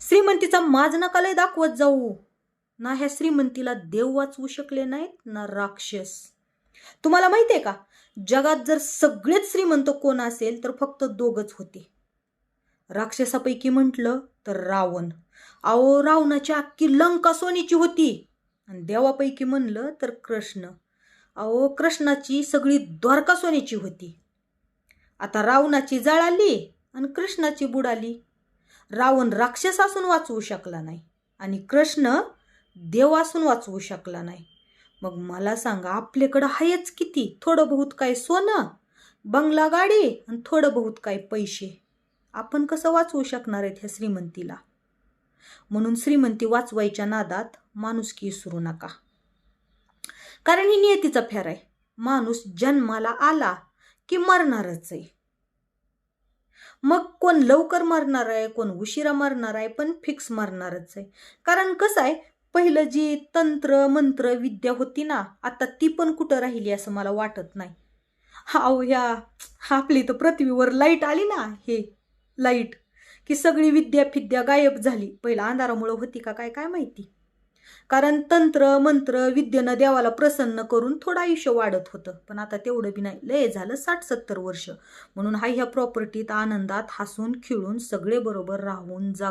श्रीमंतीचा माज नकालय दाखवत जाऊ. ना ह्या श्रीमंतीला देव वाचवू शकले नाहीत ना राक्षस. तुम्हाला माहितीये का? जगात जर सगळेच श्रीमंत कोण असेल तर फक्त दोघच होते. राक्षसापैकी म्हटलं तर रावण. अहो रावणाची अख्खी लंका सोनीची होती. आणि देवापैकी म्हणलं तर कृष्ण. अहो कृष्णाची सगळी द्वारका सोन्याची होती. आता रावणाची जळाली आणि कृष्णाची बुडाली रावण राक्षसासून वाचवू शकला नाही आणि कृष्ण देवासून वाचवू शकला नाही. मग मला सांगा आपल्याकडं आहेच किती? थोडं बहुत काय सोनं बंगला गाडी आणि थोडं बहुत काय पैसे? आपण कसं वाचवू शकणार आहेत ह्या श्रीमंतीला? म्हणून श्रीमंती वाचवायच्या नादात माणुसकी विसरू नका. कारण ही नियतीचा फेर आहे. माणूस जन्माला आला की मरणारच आहे. मग कोण लवकर मरणार आहे कोण उशिरा मरणार आहे पण फिक्स मरणारच आहे. कारण कसं आहे पहिलं जी तंत्र मंत्र विद्या होती ना आता ती पण कुठं राहिली असं मला वाटत नाही. हाव ह्या आपली तर पृथ्वीवर लाइट आली ना हे लाइट की सगळी विद्या फिद्या गायब झाली. पहिला अंधारामुळं होती का काय काय माहिती? कारण तंत्र मंत्र विद्येनं देवाला प्रसन्न करून थोडं आयुष्य वाढत होतं. पण आता तेवढं बी नाही. लय झालं साठ सत्तर वर्ष. म्हणून हा ह्या प्रॉपर्टीत आनंदात हसून खिळून सगळे बरोबर राहून जा